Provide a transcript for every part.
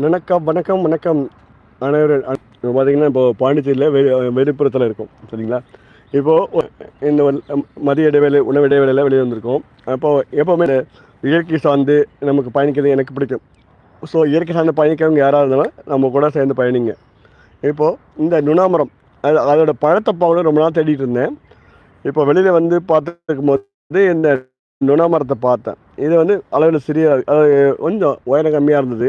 வணக்கம் வணக்கம் வணக்கம். அனைவரும் பார்த்தீங்கன்னா இப்போ பாண்டிச்சேரியில் வெ வெளிப்புறத்தில் இருக்கும் சரிங்களா? இப்போது இந்த மதிய இடைவேளை உணவு இடைவேளையில் வெளியே வந்திருக்கோம். அப்போது எப்போவுமே இயற்கை சார்ந்து நமக்கு பயணிக்கிறது எனக்கு பிடிக்கும். ஸோ இயற்கை சார்ந்து பயணிக்கிறவங்க யாராக இருந்தாலும் நம்ம கூட சேர்ந்து பயணிங்க. இப்போது இந்த நுணாமரம் அது அதோட பழத்தை பார்க்கணும் ரொம்ப நாள் தேடிட்டு இருந்தேன். இப்போ வெளியில் வந்து பார்த்துருக்கும் போது இந்த நுணாமரத்தை பார்த்தேன். இது வந்து அளவில் சிறிய அது கொஞ்சம் உயரம் கம்மியாக இருந்தது.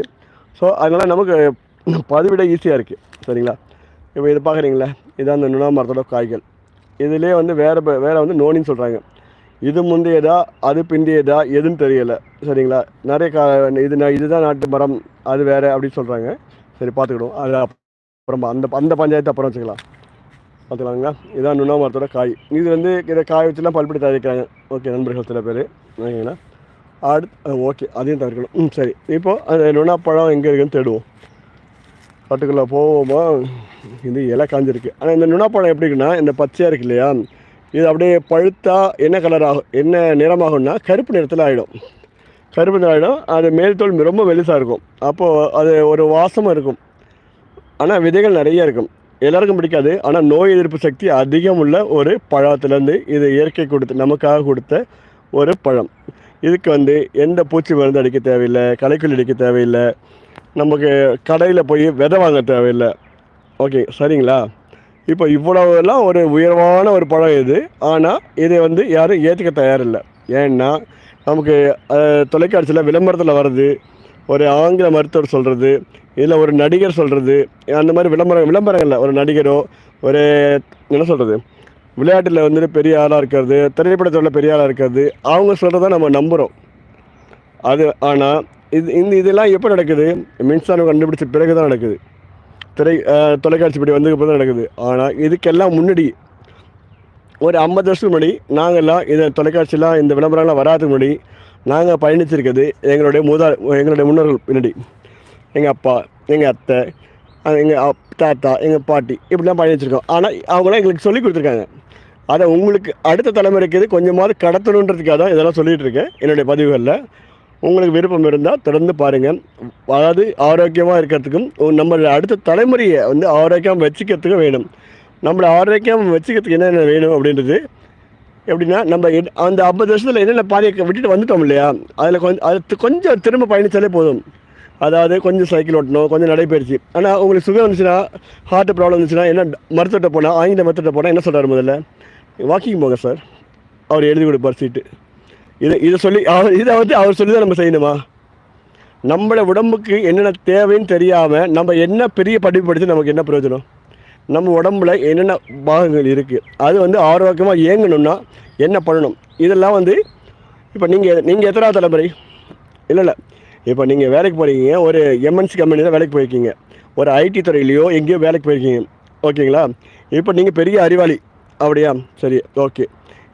ஸோ அதனால் நமக்கு பதிவிட ஈஸியாக இருக்குது சரிங்களா? இப்போ இது பார்க்குறீங்களா இதான் அந்த நுணாமரத்தோட காய்கள். இதுலேயே வந்து வேறு வேறு வந்து நோனின்னு சொல்கிறாங்க இது முந்தையதா அது பிந்தியதா எதுன்னு தெரியலை. சரிங்களா? நிறைய கா இது இதுதான் நாட்டு மரம் அது வேறு அப்படின்னு சொல்கிறாங்க சரி பார்த்துக்கிடுவோம் அது அப்புறமா அந்த அந்த பஞ்சாயத்து அப்புறம் வச்சுக்கலாம். பார்த்துக்கலாங்களா இதான் நுணா மரத்தோட காய். இது வந்து இதை காய வச்சுலாம் பல்படி தயாரிக்கிறாங்க. ஓகே நண்பர்கள் சில பேர். ஓகேங்களா? அடுத்து ஓகே அதையும் தவிர்க்கணும். ம் சரி. இப்போது அந்த நுணா பழம் எங்கே இருக்குன்னு தேடுவோம். காட்டுக்குள்ளே போவோமா? இது இலை காஞ்சிருக்கு. ஆனால் இந்த நுணாப்பழம் எப்படி இருக்குன்னா இந்த பச்சையாக இருக்கு இல்லையா? இது அப்படியே பழுத்தா என்ன கலர் ஆகும் என்ன நிறமாகும்னா கருப்பு நிறத்தில் ஆகிடும் கருப்பு நிறம் ஆகிடும் அது மேல் தோல் ரொம்ப வெளிசாக இருக்கும். அப்போது அது ஒரு வாசமாக இருக்கும். ஆனால் விதைகள் நிறைய இருக்கும். எல்லாருக்கும் பிடிக்காது. ஆனால் நோய் எதிர்ப்பு சக்தி அதிகம் உள்ள ஒரு பழத்துலேருந்து இது இயற்கை கொடுத்து நமக்காக கொடுத்த ஒரு பழம். இதுக்கு வந்து எந்த பூச்சி மருந்து அடிக்க தேவையில்லை களைக்குள்ளி அடிக்க தேவையில்லை நமக்கு கடையில் போய் விதை வாங்க தேவையில்லை. ஓகே சரிங்களா? இப்போ இவ்வளவுலாம் ஒரு உயர்வான ஒரு பழம் இது. ஆனால் இதை வந்து யாரும் ஏற்றுக்க தயாரில்லை. ஏன்னா நமக்கு தொலைக்காட்சியில் விளம்பரத்தில் வருது ஒரு ஆங்கில மருத்துவர் சொல்கிறது இல்லை ஒரு நடிகர் சொல்கிறது அந்த மாதிரி விளம்பரம் விளம்பரம் இல்லை ஒரு நடிகரோ ஒரு என்ன சொல்கிறது விளையாட்டில் வந்துட்டு பெரிய ஆளாக இருக்கிறது திரைப்படத்தில் பெரிய ஆளாக இருக்கிறது அவங்க சொல்கிறத நம்ம நம்புகிறோம் அது ஆனால் இது இந்த இதெல்லாம் எப்போ நடக்குது? மின்சாரம் கண்டுபிடிச்ச பிறகு தான் நடக்குது. திரை தொலைக்காட்சி படி வந்ததுக்கு அப்புறம் தான் நடக்குது. ஆனால் இதுக்கெல்லாம் முன்னாடி ஒரு ஐம்பது வருஷத்துக்கு முன்னாடி நாங்கள்லாம் இந்த தொலைக்காட்சியெலாம் இந்த விளம்பரங்கள்லாம் வராதுக்கு முன்னாடி நாங்கள் பயணிச்சிருக்கிறது எங்களுடைய முதா எங்களுடைய முன்னோர்கள் பின்னாடி. எங்கள் அப்பா எங்கள் அத்தை எங்கள் தாத்தா எங்கள் பாட்டி இப்படிலாம் பயணிச்சிருக்கோம். ஆனால் அவங்களாம் எங்களுக்கு சொல்லி கொடுத்துருக்காங்க. அதை உங்களுக்கு அடுத்த தலைமுறைக்கு இது கொஞ்சமாவது கடத்தணுன்றதுக்காக தான் இதெல்லாம் சொல்லிகிட்டு இருக்கேன் என்னுடைய பதிவுகளில். உங்களுக்கு விருப்பம் இருந்தால் தொடர்ந்து பாருங்கள் அதாவது ஆரோக்கியமாக இருக்கிறதுக்கும் நம்ம அடுத்த தலைமுறையை வந்து ஆரோக்கியம் வச்சுக்கிறதுக்கும் வேணும். நம்மளை ஆரோக்கியம் வச்சுக்கிறதுக்கு என்னென்ன வேணும் அப்படின்றது. எப்படின்னா நம்ம எட்- அந்த ஐம்பது வருஷத்தில் என்னென்ன பாதையை விட்டுட்டு வந்துட்டோம் இல்லையா? அதில் கொஞ்சம் அது கொஞ்சம் திரும்ப பயணித்தாலே போதும். அதாவது கொஞ்சம் சைக்கிள் ஓட்டணும் கொஞ்சம் நடைபயிற்சி ஆனால் உங்களுக்கு சுகம் வந்துச்சுன்னா ஹார்ட் ப்ராப்ளம் இருந்துச்சுன்னா என்ன மருத்துவத்தை போனால் ஆங்கில மருத்துவத்தை போனால் என்ன சொல்கிறார் முதல்ல? வாக்கிங் போங்க சார். அவர் எழுதி கொடுப்பார் சீட்டு. இதை இதை சொல்லி அவர் இதை வந்து அவர் சொல்லி தான் நம்ம செய்யணுமா? நம்மளை உடம்புக்கு என்னென்ன தேவைன்னு தெரியாமல் நம்ம என்ன பெரிய படிப்பு படித்து நமக்கு என்ன பிரயோஜனம்? நம்ம உடம்புல என்னென்ன பாகங்கள் இருக்குது அது வந்து ஆரோக்கியமாக இயங்கணும்னா என்ன பண்ணணும்? இதெல்லாம் வந்து இப்போ நீங்கள் நீங்கள் எத்தனாவது தலைமுறை இல்லை இல்லை. இப்போ நீங்கள் வேலைக்கு போகிறீங்க ஒரு எம்என்சி கம்பெனி தான் வேலைக்கு போயிருக்கீங்க. ஒரு ஐடி துறையிலையோ எங்கேயோ வேலைக்கு போயிருக்கீங்க. ஓகேங்களா? இப்போ நீங்கள் பெரிய அறிவாளி. அப்படியா? சரி ஓகே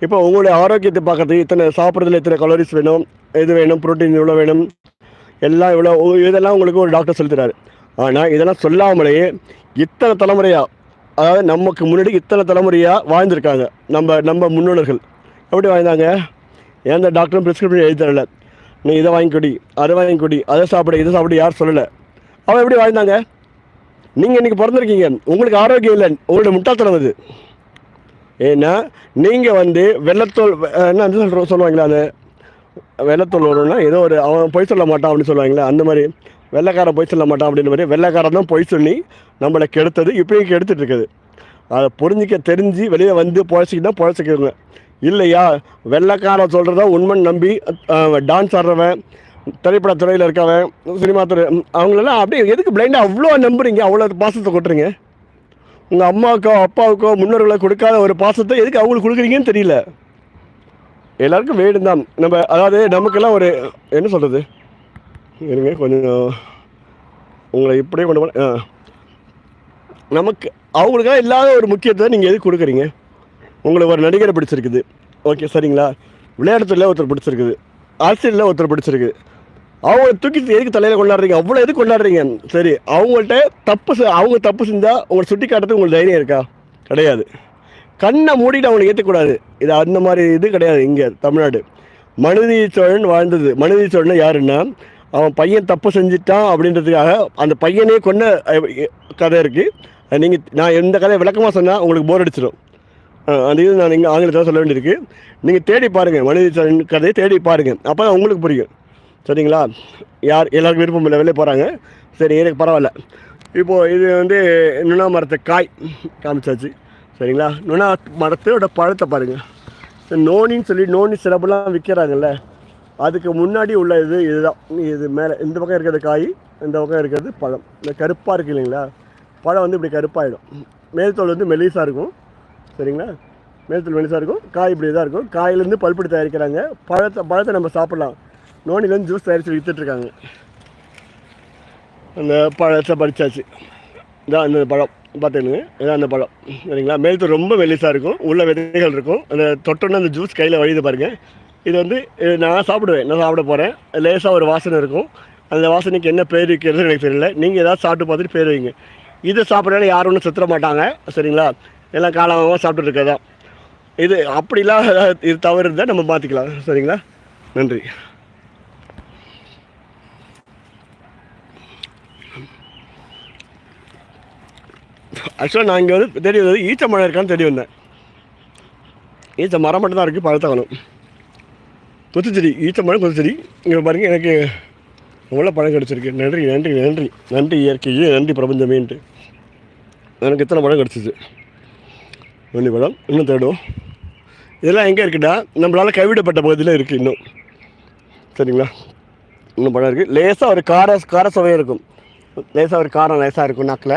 இப்போ உங்களுடைய ஆரோக்கியத்தை பார்க்கறதுக்கு இத்தனை சாப்பிட்றதுல இத்தனை கலோரிஸ் வேணும் எது வேணும் புரோட்டீன் இவ்வளோ வேணும் எல்லாம் இவ்வளோ இதெல்லாம் உங்களுக்கு ஒரு டாக்டர் சொல்லித்தராரு. ஆனால் இதெல்லாம் சொல்லாமலேயே இத்தனை தலைமுறையாக அதாவது நமக்கு முன்னாடி இத்தனை தலைமுறையாக வாழ்ந்திருக்காங்க நம்ம நம்ம முன்னோர்கள். எப்படி வாழ்ந்தாங்க? எந்த டாக்டரும் ப்ரிஸ்கிரிப்ஷன் எழுதி தரல? நீ இதை வாங்கி குடி அதை வாங்கி அதை சாப்பிட இதை சாப்பிட யார் சொல்லலை. அவன் எப்படி வாழ்ந்தாங்க? நீங்கள் இன்றைக்கி பிறந்திருக்கீங்க உங்களுக்கு ஆரோக்கியம் இல்லை உங்களோட முட்டாள்தனம் அது. ஏன்னா நீங்கள் வந்து வெள்ளத்தோல் என்ன வந்து சொல்லுவாங்களா அந்த வெள்ளத்தோல் வரும்னா ஏதோ ஒரு அவன் பொய் சொல்ல மாட்டான் அப்படின்னு சொல்லுவாங்களே அந்த மாதிரி. வெள்ளைக்காரன் பொய் சொல்ல மாட்டான் அப்படின்ற மாதிரி வெள்ளைக்காரன் தான் பொய் சொல்லி நம்மளை கெடுத்தது இப்பயும் கெடுத்துட்டு இருக்குது. அதை புரிஞ்சிக்க தெரிஞ்சு வெளியே வந்து பொழைச்சிக்கிட்டா பொழைச்சிக்கிறவங்க. இல்லையா? வெள்ளைக்காரன் சொல்கிறத உண்மைன்னு நம்பி டான்ஸ் ஆடுறவன் திரைப்பட துறையில் இருக்கவன் சினிமா துறை அவங்களெல்லாம் அப்படியே எதுக்கு பிளைண்டாக அவ்வளோ நம்புறீங்க? அவ்வளோ பாசத்தை கொட்டுறீங்க? உங்கள் அம்மாவுக்கோ அப்பாவுக்கோ முன்னோர்களை கொடுக்காத ஒரு பாசத்தை எதுக்கு அவங்களுக்கு கொடுக்குறீங்கன்னு தெரியல. எல்லாருக்கும் வேணும் தான் நம்ம அதாவது நமக்கெல்லாம் ஒரு என்ன சொல்கிறது இருங்க கொஞ்சம் உங்களை இப்படியே கொண்டு போன ஆ. நமக்கு அவங்களுக்காக இல்லாத ஒரு முக்கியத்துவம் நீங்கள் எதுக்கு கொடுக்குறீங்க? உங்களுக்கு ஒரு நடிகரை பிடிச்சிருக்குது. ஓகே சரிங்களா? விளையாட்டுத்துறையில் ஒருத்தர் பிடிச்சிருக்குது. அரசியலில் ஒருத்தர் பிடிச்சிருக்கு அவங்கள தூக்கி எதுக்கு தலையில் கொண்டாடுறீங்க? அவ்வளோ எதுக்கு கொண்டாடுறீங்க? சரி அவங்கள்ட்ட தப்பு அவங்க தப்பு செஞ்சால் உங்களை சுட்டி காட்டுறது உங்களுக்கு தைரியம் இருக்கா? கிடையாது. கண்ணை மூடிட்டு அவங்களை ஏற்றக்கூடாது இது அந்த மாதிரி இது கிடையாது இங்கே தமிழ்நாடு. மனுநீதி சோழன் வாழ்ந்தது. மனுநீதி சோழன் யாருன்னா அவன் பையன் தப்பு செஞ்சிட்டான் அப்படின்றதுக்காக அந்த பையனே கொண்ட கதை இருக்குது நீங்கள் நான் எந்த கதையை விளக்கமாக சொன்னால் உங்களுக்கு போர் அடிச்சிடும் அந்த இது நான் இங்கே ஆங்கிலத்தில் சொல்ல வேண்டியிருக்கு. நீங்கள் தேடி பாருங்கள் மனித கதையை தேடி பாருங்கள் அப்போ தான் உங்களுக்கு புரியும். சரிங்களா? யார் எல்லாருக்கும் விருப்பம் இல்லை வெளியே போகிறாங்க சரி எனக்கு பரவாயில்ல. இப்போது இது வந்து நுணா மரத்தை காய் காமிச்சாச்சு. சரிங்களா? நுணா மரத்தோட பழத்தை பாருங்கள் நோனின்னு சொல்லி நோனி சிறப்புலாம் விற்கிறாங்கல்ல அதுக்கு முன்னாடி உள்ள இது இதுதான். இது மேலே இந்த பக்கம் இருக்கிறது காய் இந்த பக்கம் இருக்கிறது பழம். இந்த கருப்பாக இருக்கு இல்லைங்களா? பழம் வந்து இப்படி கருப்பாயிடும். மேல்தோல் வந்து மெலிசாக இருக்கும். சரிங்களா? மேல்தோல் மெலிசாக இருக்கும். காய் இப்படி தான் இருக்கும். காயிலேருந்து பல்படி தயாரிக்கிறாங்க. பழத்தை பழத்தை நம்ம சாப்பிட்லாம். நோனிலேருந்து ஜூஸ் தயாரித்து விற்றுட்ருக்காங்க அந்த பழத்தை படித்தாச்சு இதான் அந்த பழம் பார்த்துக்கணுங்க இதான் அந்த பழம் சரிங்களா? மேல்தோல் ரொம்ப மெலிசாக இருக்கும். உள்ள விதைகள் இருக்கும். அந்த தொட்டோன்னு அந்த ஜூஸ் கையில் வழியுது பாருங்கள் இது வந்து நான் சாப்பிடுவேன். நான் சாப்பிட போகிறேன் லேசாக ஒரு வாசனை இருக்கும். அந்த வாசனைக்கு என்ன பேர் வைக்கிறது எனக்கு தெரியல. நீங்கள் ஏதாவது சாப்பிட்டு பார்த்துட்டு பேர் வைங்க. இதை சாப்பிட்றதால யாரும் ஒன்றும் சுத்தர மாட்டாங்க. சரிங்களா? எல்லாம் காலமாக சாப்பிட்டுட்டு இருக்கதான் இது அப்படிலாம் இது தவறு இருந்தால் நம்ம பார்த்துக்கலாம் சரிங்களா? நன்றி. ஆக்சுவலாக நான் இங்கே வந்து தேடி வந்தது ஈச்ச மரம் இருக்கான்னு தேடி வந்தேன். ஈச்ச மரம் மட்டும்தான் இருக்குது பழத்தை குத்துச்செடி ஈச்ச மரம் குத்துச்செடி. இங்கே பாருங்க எனக்கு எவ்வளோ பழம் கிடச்சிருக்கு. நன்றி நன்றி நன்றி. நன்றி இயற்கையே நன்றி பிரபஞ்சமேன்ட்டு. எனக்கு இத்தனை பழம் கிடச்சிச்சு. நன்றி பழம் இன்னும் தேடும் இதெல்லாம் எங்கே இருக்குடா? நம்மளால் கைவிடப்பட்ட பகுதியில் இருக்குது இன்னும். சரிங்களா? இன்னும் பழம் இருக்குது லேசாக ஒரு கார கார சுவையாக இருக்கும். லேசாக ஒரு காரம் லேசாக இருக்கும் நாக்கில்.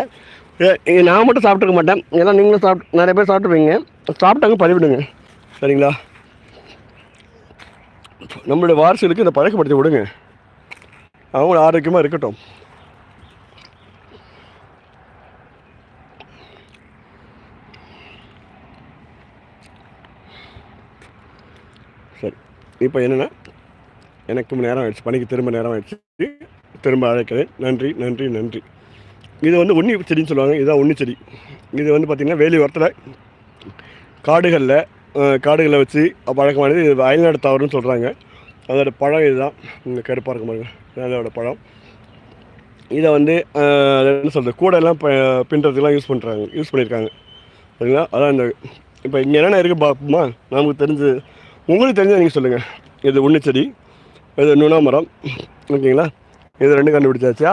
நான் மட்டும் சாப்பிட்டுக்க மாட்டேன். ஏன்னா நீங்களும் சாப்பிட்டு நிறைய பேர் சாப்பிட்ருப்பீங்க சாப்பிட்டாங்க பதிவிடுங்க சரிங்களா? நம்மளுடைய வாரிசுகளுக்கு இந்த பழக்கப்படுத்தி விடுங்க. அவங்கள ஆரோக்கியமாக இருக்கட்டும். சரி. இப்போ என்னென்னா எனக்கும் நேரம் ஆயிடுச்சு. பணிக்கு திரும்ப நேரம் ஆயிடுச்சு. திரும்ப அழைக்கிறேன். நன்றி நன்றி நன்றி. இது வந்து உண்ணி செடின்னு சொல்லுவாங்க. இதுதான் உண்ணி செடி. இது வந்து பார்த்திங்கன்னா வேலி உரத்தில் காடுகளில் காடுகளை காடுகளில் வச்சு பழக்கமானது. இது அயல்நாடு தாவரம்னு சொல்கிறாங்க அதோட பழம் இதுதான். இந்த கருப்பாக இருக்கும் பாருங்க. அதோட பழம். இதை வந்து அது என்ன சொல்கிறது கூடையெல்லாம் ப பின்னுறதுக்கெலாம் யூஸ் பண்ணுறாங்க யூஸ் பண்ணியிருக்காங்க. சரிங்களா? அதான் இந்த இப்போ இங்கே என்னென்ன இருக்குது பார்ப்போமா நமக்கு தெரிஞ்சு உங்களுக்கு தெரிஞ்சதை நீங்கள் சொல்லுங்கள் இது உண்ணிச்செடி இது நுணா மரம் ஓகேங்களா? இது ரெண்டு கண்டுபிடிச்சாச்சா?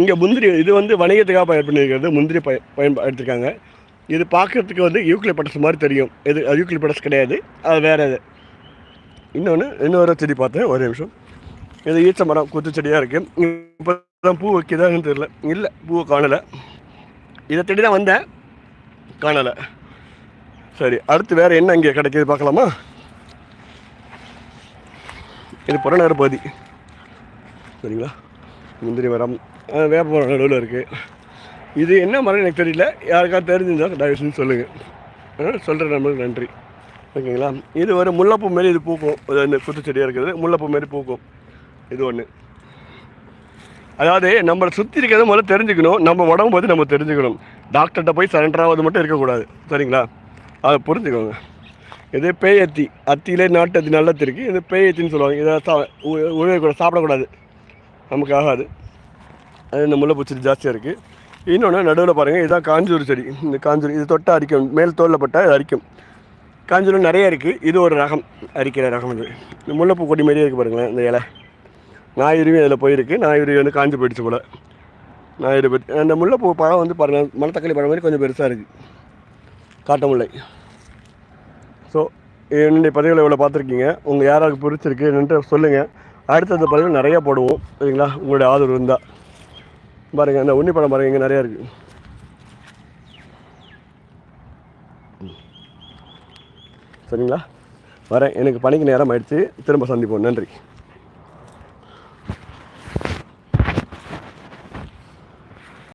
இங்கே முந்திரி இது வந்து வணிகத்துக்காக பயன் பண்ணியிருக்கிறது. முந்திரி பய பயன்படுத்திருக்காங்க இது பார்க்கறதுக்கு வந்து யூக்லிப்பட்டஸ் மாதிரி தெரியும். இது யூக்லிப்பட்டஸ் கிடையாது. அது வேறு இது. இன்னொன்று இன்னொரு செடி பார்த்தேன். ஒரே நிமிஷம். இது ஈச்ச மரம் குத்து செடியாக இருக்குது இப்போ தான் பூ வைக்கிதான்னு தெரியல. இல்லை பூவை காணலை. இதை தேடி தான் வந்தேன். காணலை. சரி அடுத்து வேறு என்ன இங்கே கிடைக்கிது பார்க்கலாமா? இது புறநகர் பகுதி. சரிங்களா? முந்திரி மரம். வேப்ப நடுவில் இருக்குது இது என்ன மரம் எனக்கு தெரியல யாருக்காவது தெரிஞ்சிருந்தால் தயவு செஞ்சு சொல்லுங்கள் சொல்கிற நம்மளுக்கு நன்றி ஓகேங்களா இது ஒரு முல்லைப்பூ மாரி இது பூக்கும் இது இந்த குத்து செடியாக இருக்குது முல்லைப்பூ மாரி பூக்கும் இது ஒன்று அதாவது நம்மளை சுற்றி இருக்கிறத முதல்ல தெரிஞ்சுக்கணும் நம்ம உடம்பு பற்றி நம்ம தெரிஞ்சுக்கணும் டாக்டர்கிட்ட போய் சரண்டர் ஆகாது மட்டும் இருக்கக்கூடாது சரிங்களா அதை புரிஞ்சுக்கோங்க இது பேயத்தி அத்தியிலே நாட்டு அத்தி நல்லத்தி இருக்குது இது பேயத்தின்னு சொல்லுவாங்க இதை சா உ- கூட சாப்பிடக்கூடாது நமக்கு ஆகாது இந்த முல்லைப்பூ செடி ஜாஸ்தியாக இருக்குது இன்னொன்று நடுவில் பாருங்கள் இதுதான் காஞ்சூர் செடி. இந்த காஞ்சூர் இது தொட்டால் அரிக்கும். மேல் தோலில் பட்டால் இது அரிக்கும். காஞ்சூர் நிறைய இருக்குது இது ஒரு ரகம். அரிக்கிற ரகம் இது. இந்த முல்லைப்பூ கொடி மாதிரியே இருக்குது பாருங்களேன் இந்த இலை. நாயுருவி அதில் போயிருக்கு. நாயுருவி வந்து காஞ்சி போயிடுச்சு போல். நாயுரு போயிட்டு அந்த முல்லைப்பூ பழம் வந்து பாருங்கள் மணத்தக்காளி பழம் மாதிரி கொஞ்சம் பெருசாக இருக்குது காட்ட முல்லை. ஸோ என்னுடைய பதவிகளை இவ்வளோ பார்த்துருக்கீங்க. உங்கள் யாராவது பிடிச்சிருக்கு என்னன்ட்டு சொல்லுங்கள் அடுத்த அந்த பதவி நிறையா போடுவோம். சரிங்களா? உங்களுடைய ஆதரவு இருந்தால் பாருங்கள் அந்த உன்னி பழம் பாருங்கள் இங்கே நிறையா இருக்குது சரிங்களா? வரேன். எனக்கு பணிக்கு நேரம் ஆயிடுச்சு. திரும்ப சந்திப்போம். நன்றி.